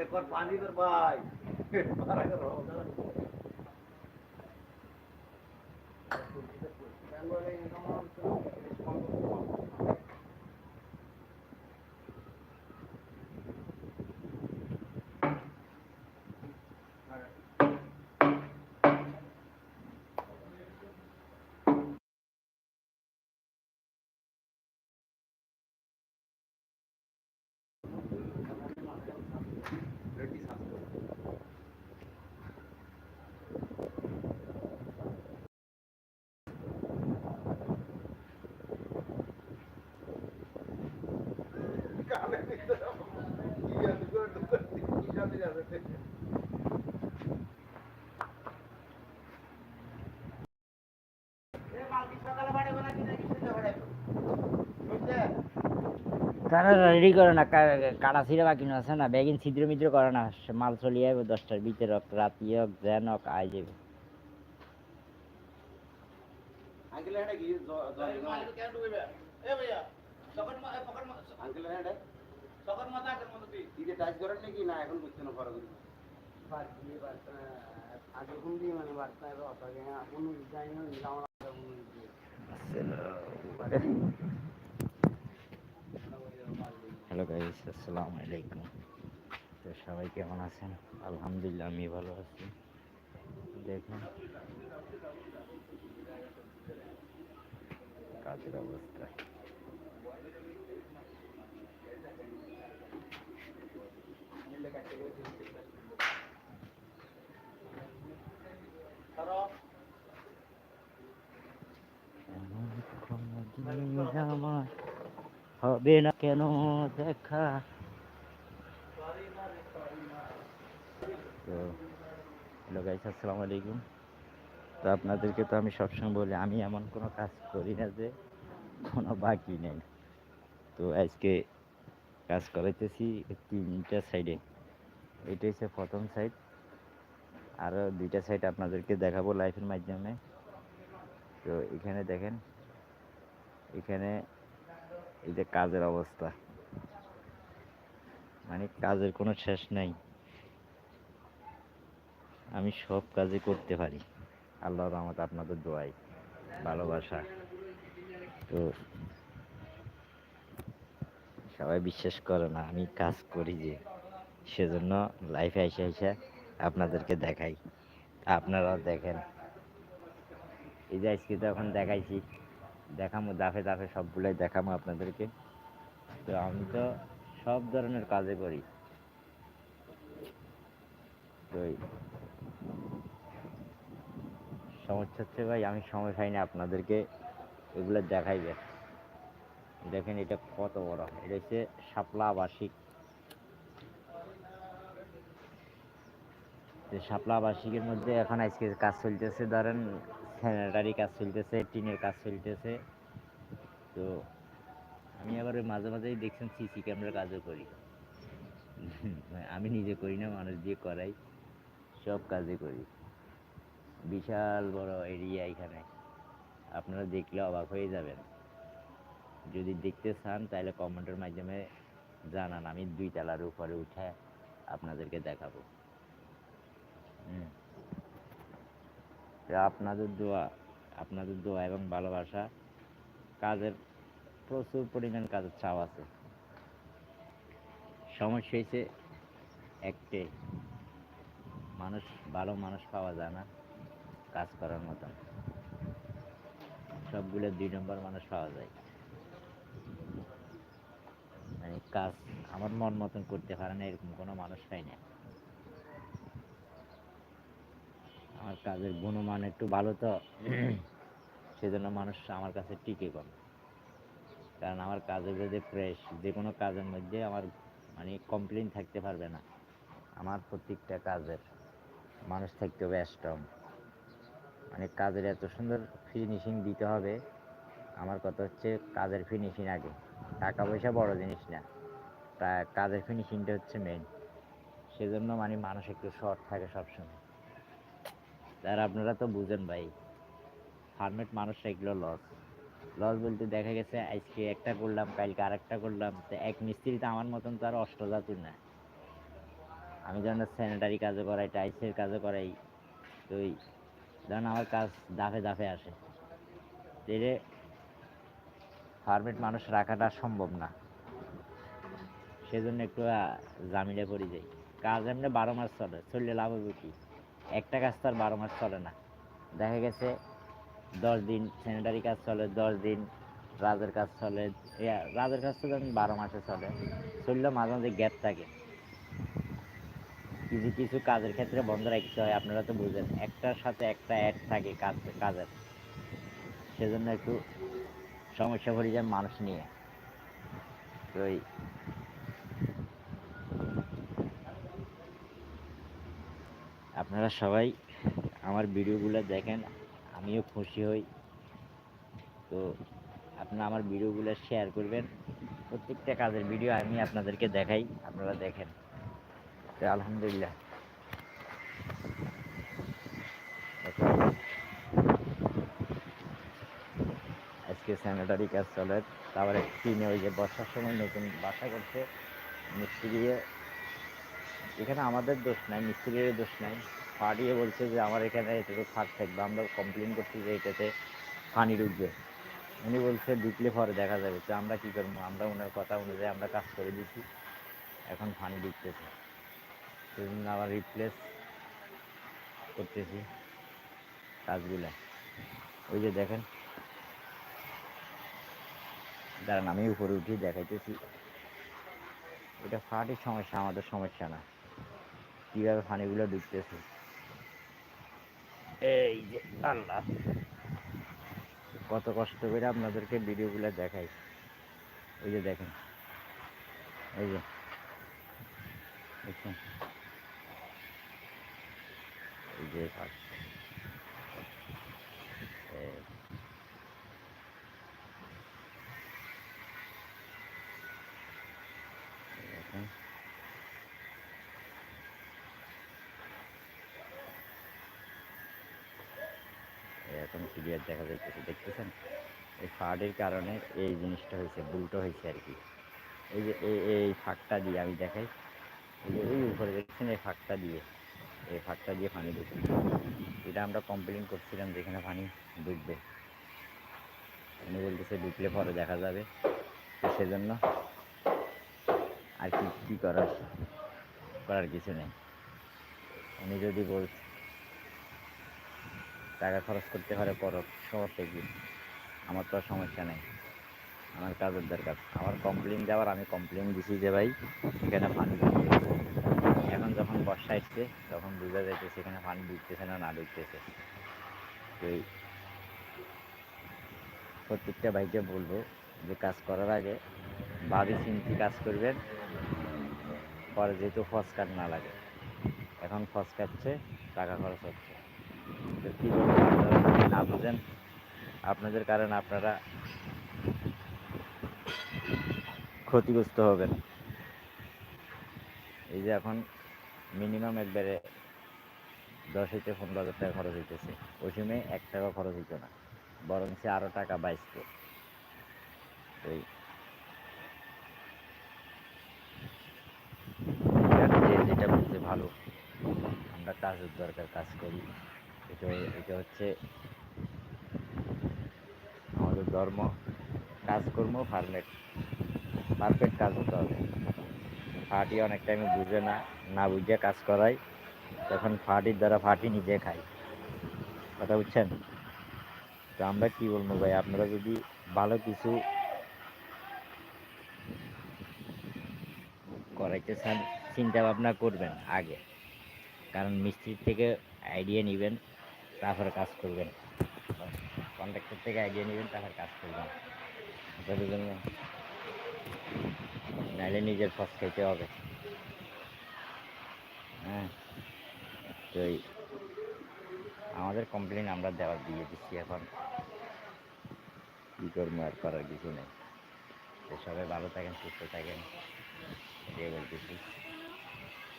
আলে কর পানি কর ভাই মারা কর বেঙ্গলে ইনকাম রেডি সাথে কানে দিতে কি আছে গো কি জানি যাবে এ মালকি সকালে বাড়ি বলা কি নাকি সেটা বাড়ি বুঝছে তারা রেডি করে না কাটা ছিঁড়ে বাকি না আছে না বেগিন ছিদ্র মিদ্র করে না মাল চলিয়ে যাবে দশটার ভিতরে হোক রাতি হোক যেন হোক আই যাবে। আঙ্কেল এটা কি? কেন ডুবে? এ ভাইয়া পকড় মা আঙ্কেল এটা টাচ করেন নাকি? না এখন বুঝতে না বাড়তি আগে মানে কোনো ডিজাইন হ্যালো গাইস আসসালামু আলাইকুম। তো সবাই কেমন আছেন? আলহামদুলিল্লাহ আমি ভালো আছি। দেখুন। কাজের অবস্থা এমন কোনোদিন আমার হবে না কেন দেখা তো হ্যালো গাইস আসসালামু আলাইকুম তো আপনাদেরকে তো আমি সবসময় বলি, আমি এমন কোনো কাজ করি না যে কোনো বাকি নেই। তো আজকে কাজ করাইতেছি তিনটা সাইডে এটা হচ্ছে প্রথম সাইড আরও দুইটা সাইড আপনাদেরকে দেখাবো লাইফের মাধ্যমে। তো এখানে দেখেন এখানে এই যে কাজের অবস্থা। মানে কাজের কোনো শেষ নাই। আমি সব কাজে করতে পারি। আল্লাহ রহমত আপনাদের দোয়াই ভালোবাসা। তো সবাই বিশ্বাস করে না, আমি কাজ করি যে, সেজন্য লাইফে এসে এসে আপনাদেরকে দেখাই। আপনারাও দেখেন। এই যে আজকে তো এখন দেখাইছি দেখামো দাফে দাফে সবগুলোই দেখামো আপনাদেরকে। তো আমি তো সব ধরনের কাজে করি। তো সমস্যা হচ্ছে ভাই, আমি সময় পাই না আপনাদেরকে এগুলো দেখাই দেখাইবে দেখেন এটা কত বড়, এটা হচ্ছে শাপলা আবাসিক। শাপলা আবাসিকের মধ্যে এখন আজকে কাজ চলতেছে, ধরেন স্যানিটারি কাজ চলতেছে, টিনের কাজ চলতেছে। তো আমি আবার মাঝে মাঝেই দেখছেন সিসি ক্যামেরার কাজও করি। আমি নিজে করি না, মানুষ দিয়ে করাই। সব কাজে করি। বিশাল বড় এরিয়া এখানে। আপনারা দেখলে অবাক হয়ে যাবেন। যদি দেখতে চান, তাহলে কমেন্টের মাধ্যমে জানান। আমি দুই তলার উপরে উঠে আপনাদেরকে দেখাবো। হুম। আপনাদের দোয়া আপনাদের দোয়া এবং ভালোবাসা। কাজের প্রচুর পরিমাণ কাজের চাপ আছে। সমস্যা হয়েছে একটাই, মানুষ, ভালো মানুষ পাওয়া যায় না কাজ করার মতন। সবগুলো দুই নম্বর মানুষ পাওয়া যায়। মানে কাজ আমার মন মতন করতে পারে না, এরকম কোনো মানুষ পাই না। আমার কাজের গুণমান একটু ভালো তো। সেজন্য মানুষ আমার কাছে টিকে কম। কারণ আমার কাজের যদি ফ্রেশ যে কোনো কাজের মধ্যে আমার মানে কমপ্লেন থাকতে পারবে না। আমার প্রত্যেকটা কাজের মানুষ থাকতে হবে স্ট্রং মানে কাজের এত সুন্দর ফিনিশিং দিতে হবে। আমার কথা হচ্ছে কাজের ফিনিশিং আগে। টাকা পয়সা বড় জিনিস না। তা কাজের ফিনিশিংটা হচ্ছে মেন সেজন্য মানে মানুষ একটু শর্ট থাকে সবসময়। আর আপনারা তো বুঝেন ভাই ফার্মেট মানুষ এগুলো লস লস বলতে দেখা গেছে, আজকে একটা করলাম, কালকে আরেকটা করলাম, তো এক মিস্ত্রি তো আমার মতন তো আর অষ্টজাতুর না। আমি যখন স্যানিটারি কাজও করাই টাইলসের কাজও করাই, তো ওই ধরেন আমার কাজ দাফে দাফে আসে। তো এরে ফার্মেট মানুষ রাখাটা সম্ভব না। সেজন্য একটু জামিলে পড়ে যাই। কাজ এমনি বারো মাস চলে, চললে লাভ হবে কি? একটা কাজ তো আর বারো মাস চলে না। দেখা গেছে দশ দিন স্যানিটারি কাজ চলে, দশ দিন রাজের কাজ চলে। রাজের কাজ তো ধরেন বারো মাসে চলে, চললেও মাঝে মাঝে গ্যাপ থাকে। কিছু কিছু কাজের ক্ষেত্রে বন্ধ রাখতে হয়, আপনারা তো বুঝেন, একটার সাথে একটা অ্যাড থাকে কাজ, কাজের। সেজন্য একটু সমস্যা পড়ে যায় মানুষ নিয়ে। তো আপনারা সবাই আমার ভিডিওগুলো দেখেন, আমিও খুশি হই। তো আপনারা আমার ভিডিওগুলো শেয়ার করবেন। প্রত্যেকটা কাজের ভিডিও আমি আপনাদেরকে দেখাই, আপনারা দেখেন। তো আলহামদুলিল্লাহ। আজকে স্যানিটারি কাজ চলে, তারপরে টিনে ওই যে বর্ষার সময় নতুন বাসা করছে, মিস্ত্রি এখানে আমাদের দোষ নাই মিস্ত্রির দোষ নাই। পাড়িয়ে বলছে যে, আমার এখানে এটাতে ফাঁক থাকবে, আমরা কমপ্লেন করছি যে, এটাতে পানি ঢুকবে। উনি বলছে, ঢুকলে পরে দেখা যাবে। তো আমরা কি করব? আমরা ওনার কথা অনুযায়ী আমরা কাজ করে দিচ্ছি। এখন পানি ঢুকতেছে। সেজন্য আবার রিপ্লেস করতেছি কাজগুলা। ওই যে দেখেন। দাঁড়ান, আমি উপরে উঠি দেখাইতেছি। এটা ফাটির সমস্যা, আমাদের সমস্যা না। কীভাবে পানিগুলো ঢুকতেছে? এই যে, আল্লাহ। কত কষ্ট করে আপনাদেরকে ভিডিওগুলো দেখাই। ওই যে দেখেন। এই যে। এই যে ফাট এই এই দেখেন এই এখন ক্লিয়ার দেখা যাইতেছে, দেখতেছেন? এই ফাড়ের কারণে এই জিনিসটা হয়েছে, ভুলটা হয়েছে আর কি। এই যে এই ফাঁকটা দিয়ে আমি দেখাই। এই যে এই উপরে দেখছেন, এই ফাঁকটা দিয়ে, এই ফাঁকটা দিয়ে পানি ঢুকবে এটা আমরা কমপ্লেন করছিলাম যেখানে পানি ডুববে উনি বলতেছে, ঢুকলে পরে দেখা যাবে। তো সেজন্য আর কি, কী করার? করার কিছু নেই। উনি যদি বল টাকা খরচ করতে পারে পরক সমস্যা কি আমার তো সমস্যা নেই। আমার কাজের দরকার। আমার কমপ্লেন দেওয়ার আমি কমপ্লেন দিছি যে ভাই এখানে পানি এখন যখন বর্ষা এসছে তখন বোঝা যাচ্ছে সেখানে পানি ঢুকতেছে না না তো এই প্রত্যেকটা ভাইকে বলব যে কাজ করার আগে ভাবি চিন্তি কাজ করবেন। পরে যেহেতু ফসকাট না লাগে। এখন ফসকাচ্ছে টাকা খরচ হচ্ছে। কী বলব, না বুঝেন। আপনাদের কারণে আপনারা ক্ষতিগ্রস্ত হবেন। এই যে এখন মিনিমাম একবারে দশ হইতে পনেরো হাজার টাকা খরচ হইতেছে। ওই সময় এক টাকা খরচ হইতো না। বরং সে আরও টাকা বাইসতো এই। যেটা বুঝতে ভালো। আমরা কাজের দরকার কাজ করি। এটা এটা হচ্ছে আমাদের ধর্ম, কাজকর্ম ফার্মেট পারফেক্ট কাজ হতে হবে। ফাটি অনেক টাইমে বুঝে না না বুঝে কাজ করাই তখন ফাটির দ্বারা ফাটি নিজে খাই কথা বুঝছেন? তো আমরা কি বলব ভাই, আপনারা যদি ভালো কিছু করাইতে চান, চিন্তা ভাবনা করবেন আগে। কারণ মিস্ত্রির থেকে আইডিয়া নেবেন। তারপরে কাজ করবেন। কন্ট্রাক্টর থেকে আইডিয়া নেবেন, তারপরে কাজ করবেন। এটার জন্য নাইলে নিজের খরচ খেতে হবে। হ্যাঁ। তো আমাদের কমপ্লেন আমরা দেওয়া দিয়ে দিচ্ছি এখন। কী করব আর করার কিছু নেই। তো সবাই ভালো থাকেন, সুস্থ থাকেন। এটাই বলতেছি।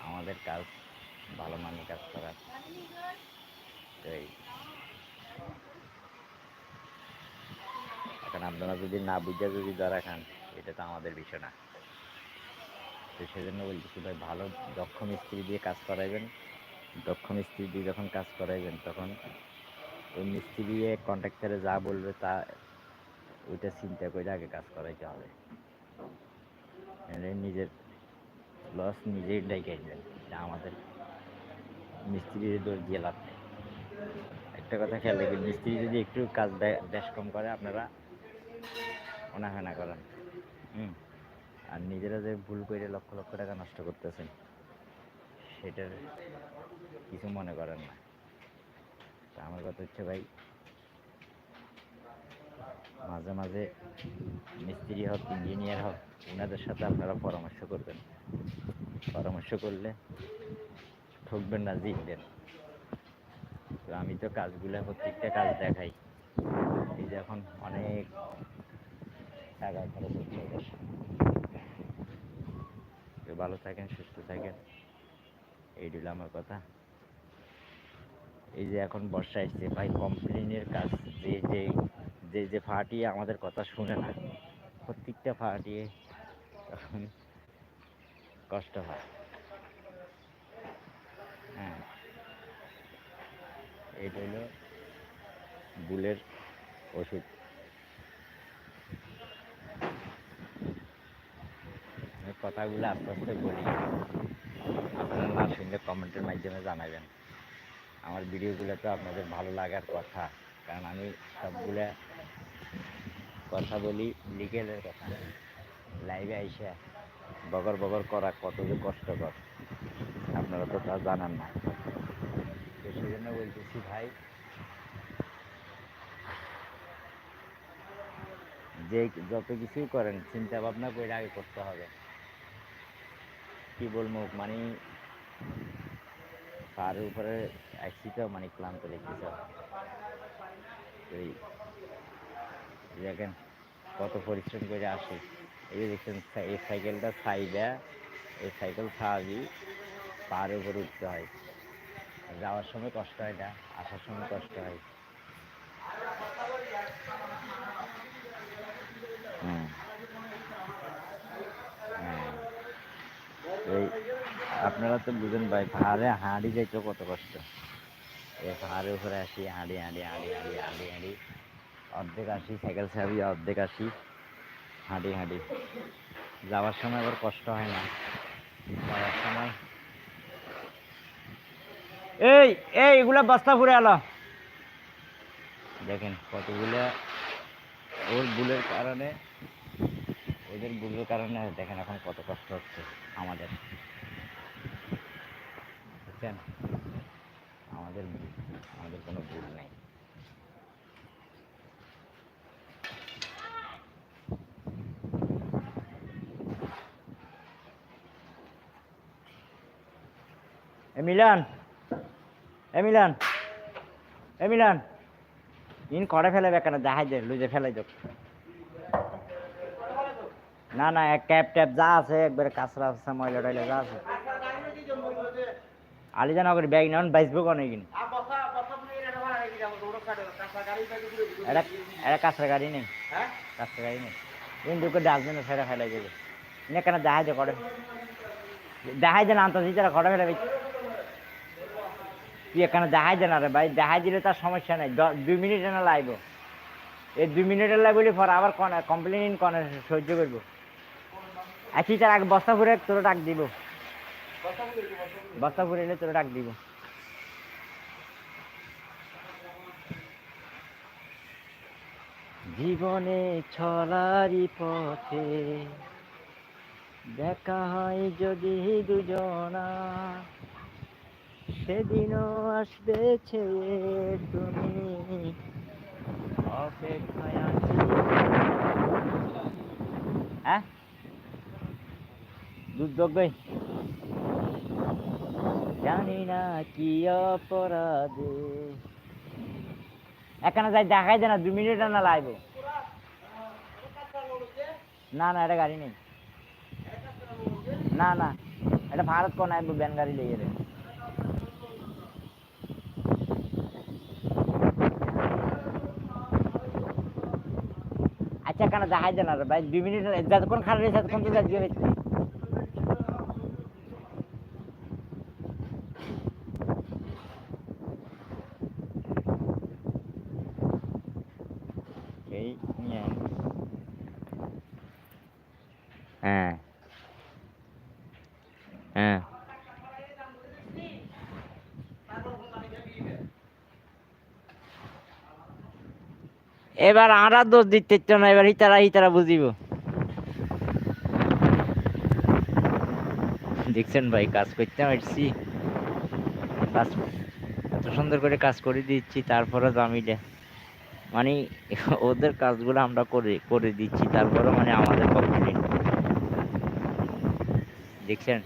আমাদের কাজ ভালো মানের কাজ করার। কারণ আপনারা যদি না বুঝে যদি ধরা খান, এটা তো আমাদের বিষয় না। তো সেজন্য বলতেছি ভাই, ভালো দক্ষ মিস্ত্রি দিয়ে কাজ করাইবেন। দক্ষ মিস্ত্রি দিয়ে যখন কাজ করাইবেন, তখন ওই মিস্ত্রি দিয়ে কন্ট্রাক্টারে যা বলবে তা, ওইটা চিন্তা করে আগে কাজ করাইতে হবে। নিজের লস নিজেই ডেকে আসবেন আমাদের মিস্ত্রির দোষ দিয়ে লাভ নেই। একটা কথা খেয়াল রাখবেন, মিস্ত্রি যদি একটু কাজ বে- বেশ কম করে, আপনারা অনাহানা করেন। হুম? আর নিজেরা যে ভুল করে লক্ষ লক্ষ টাকা নষ্ট করতেছেন, সেটার কিছু মনে করেন না। তা আমার কথা হচ্ছে ভাই, মাঝে মাঝে মিস্ত্রি হোক, ইঞ্জিনিয়ার হোক ওনাদের সাথে আপনারা পরামর্শ করবেন। পরামর্শ করলে ঠকবেন না, জিতবেন। তো আমি তো কাজগুলো প্রত্যেকটা কাজ দেখাই। এই যে এখন অনেক টাকা খরচ হচ্ছে। তো ভালো থাকেন, সুস্থ থাকেন। এই দিল আমার কথা। এই যে এখন বর্ষা এসছে, ভাই কমপ্লেনের কাজ যে যে যে যে ফাটিয়ে আমাদের কথা শুনে না, প্রত্যেকটা ফাটিয়ে তখন কষ্ট হয়। হ্যাঁ। এটা হলো বুলের ওষুধ। কথাগুলো আস্তে আস্তে বলি। আপনারা না শুনলে কমেন্টের মাধ্যমে জানাবেন। আমার ভিডিওগুলো তো আপনাদের ভালো লাগার কথা। কারণ আমি সবগুলা কথা বলি লিগেলের কথা। লাইভে আইসা বগর বগর করা কত যে কষ্টকর। আপনারা তো তা জানান না। তো সেই জন্য বলতেছি ভাই, যে যত কিছুই করেন চিন্তা ভাবনা করে আগে করতে হবে। কি বলব মানে তার উপরে আসছি তো মানে ক্লান্ত দেখতেছ। এই দেখেন কত পরিশ্রম করে আসি। এই দেখছেন, এই সাইকেলটা সাইডে, এই সাইকেল ছাড়ি পাহাড়ের উপরে উঠতে হয়। যাওয়ার সময় কষ্ট হয় না, আসার সময় কষ্ট হয়। হ্যাঁ। এই আপনারা তো বুঝেন ভাই, পাহাড়ে হাঁড়ি যাইতে কত কষ্ট। এই পাহাড়ের উপরে আসি, হাঁড়ি হাঁড়ি হাঁড়ি হাঁড়ি হাঁড়ি হাঁড়ি। অর্ধেক আসি, সাইকেল চাবি অর্ধেক আসি। হাঁড়ি হাঁড়ি। যাওয়ার সময় আবার কষ্ট হয় না। যাওয়ার সময় এই এই এগুলা বস্তা ফুরে আলো। দেখেন কতগুলা ওর বুলের কারণে ওদের বুলের কারণে দেখেন এখন কত কষ্ট হচ্ছে আমাদের। বুঝছেন? আমাদের আমাদের কোনো ভুল নেই। মিলান এ মিলান এ মিলান ইন করে ফেলে বেকার দেখাই দে, লুজে ফেলাই দেব না না, এক ক্যাপ ট্যাপ যা আছে, একবারে কাঁচরা আছে, ময়লা টয়লা যা আছে। আলিজানগর ব্যাগ নেন বাইসবো কোনে কিনে এটা কাঁচরা গাড়ি নেই। কাঁচরা গাড়ি নেই। ইন কিন্তু ডাস্টবিনে ফেরা ফেলাই দেবে। ইনে কেন দেখাই দে করে? দেখাই দেন আন্ত দিতে ঘরে ফেলে তুই এখানে দেখাই দে না রে ভাই, দেখাই দিলে তার সমস্যা নাই। দুই মিনিট না লাইব। এই দুই মিনিটের বলি পর আবার কনে কমপ্লেন কনে, সহ্য করব। আছি তার আগে বস্তা ফুরে তোর ডাক দিব। বস্তা ফুরে এলে তোর ডাক দিব। জীবনে চলারই পথে দেখা হয় যদি দুজনা। সেদিনও আসবে ছেড়ে তুমি। অপেক্ষায় আছি। হ্যাঁ? দুধ দগই জানি না কি অপরাধে। এখানে যাই দেখাই দে না, দু মিনিট না লাইব না না, এটা গাড়ি নেই। না না, এটা ভারত কোন ব্যান গাড়ি লেগে এখানে দেখাই দেন আর ভাই দুই মিনিট যতক্ষণ খারাপ রয়েছে ততক্ষণ তো যাচ্ছি ভাই এই নিয়ে আয়। হ্যাঁ হ্যাঁ এবার আরা দোষ দিতে না, এবার হিতারা হিতারা বুঝিব। দেখছেন ভাই, কাজ করতে পারছি। কাজ এত সুন্দর করে কাজ করে দিচ্ছি তারপরে দামিটা। মানে ওদের কাজগুলো আমরা করে করে দিচ্ছি তারপরে মানে আমাদের কমপ্লেন দেখছেন?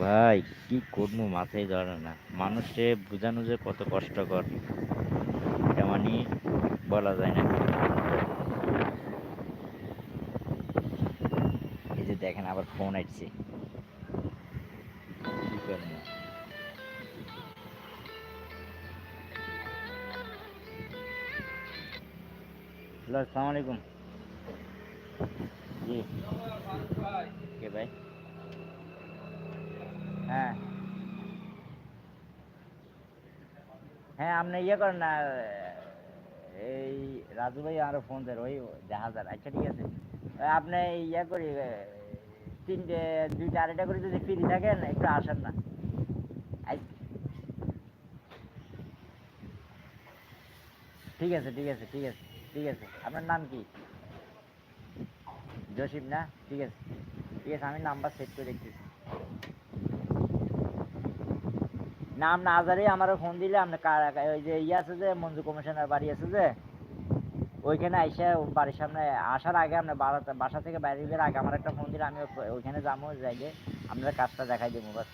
ভাই। কি করব মাথায় ধরে না। মানুষে বোঝানো যে কত কষ্টকর। মানে বলা যায় না। এই যে দেখেন, আবার ফোন আসছে। কি করব? আসসালামু আলাইকুম জি কে ভাই হ্যাঁ হ্যাঁ আপনি ইয়ে করেন না, এই রাজু ভাই আরও ফোন দেন, ওই জাহাজার আচ্ছা ঠিক আছে। আপনি ইয়ে করি তিনটে, দুইটা আড়াইটা করে যদি ফ্রি থাকেন, একটু আসেন না। ঠিক আছে ঠিক আছে ঠিক আছে ঠিক আছে। আপনার নাম কি? জসিম না? ঠিক আছে ঠিক আছে, আমি নাম্বার সেট করে দেখতেছি। না জানি আমার ফোন দিলে আপনি ওই যে ইয়ে আছে যে, মঞ্জু কমিশনার বাড়ি আছে যে, ওইখানে আইসে বাড়ির সামনে আসার আগে আপনি বাসা থেকে বাইরে বের আগে আমার একটা ফোন দিলে আমি ওই- ওইখানে যাব যাইলে আপনার কাজটা দেখাই দেবো, বাস।